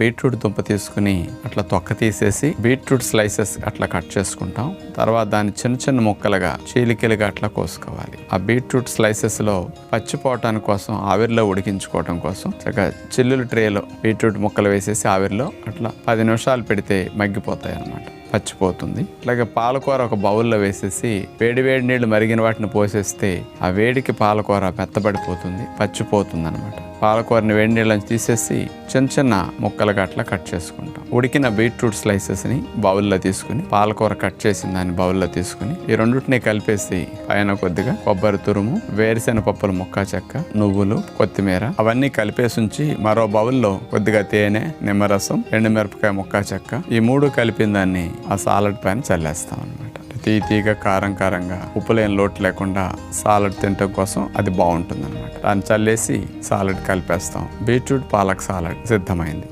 Beetroot దుంప తీసుకుని అట్లా తొక్క తీసేసి బీట్రూట్ స్లైసెస్ అట్లా కట్ చేసుకుంటాం. తర్వాత దాన్ని చిన్న చిన్న ముక్కలుగా చీలికలుగా అట్లా కోసుకోవాలి. ఆ బీట్రూట్ స్లైసెస్లో పచ్చిపోవటాని పచ్చిపోవటానికి కోసం ఆవిరిలో ఉడికించుకోవటం కోసం చక్కగా చిల్లుల ట్రేలో బీట్రూట్ ముక్కలు వేసేసి ఆవిరిలో అట్లా పది నిమిషాలు పెడితే మగ్గిపోతాయి అన్నమాట పచ్చిపోతుంది అలాగే పాలకూర ఒక బౌల్లో వేసేసి వేడి వేడి నీళ్ళు మరిగిన వాటిని పోసేస్తే ఆ వేడికి పాలకూర మెత్తబడిపోతుంది పచ్చిపోతుంది అనమాట పాలకూరని వేడి నీళ్ళని తీసేసి చిన్న చిన్న ముక్కలుగా అట్లా కట్ చేసుకుంటాం. ఉడికిన బీట్రూట్ స్లైసెస్ని బౌల్లో తీసుకుని పాలకూర కట్ చేసిన దాన్ని బౌల్లో తీసుకుని ఈ రెండింటిని కలిపేసి పైన కొద్దిగా కొబ్బరి తురుము వేరుశెనగ పప్పుల ముక్క చెక్క నువ్వులు కొత్తిమీర అవన్నీ కలిపేసి ఉంచి మరో బౌల్లో కొద్దిగా తేనె నిమ్మరసం ఎండుమిరపకాయ ముక్క చెక్క ఈ మూడు కలిపిన దాన్ని ఆ సాలడ్ పైన చల్లేస్తాం అనమాట తీ తీగ కారం కారంగా ఉప్పు లేని లోటు లేకుండా సాలడ్ తినటం కోసం అది బాగుంటుంది అనమాట దాన్ని చల్లేసి సాలడ్ కలిపేస్తాం. బీట్రూట్ పాలక్ సాలడ్ సిద్ధమైంది.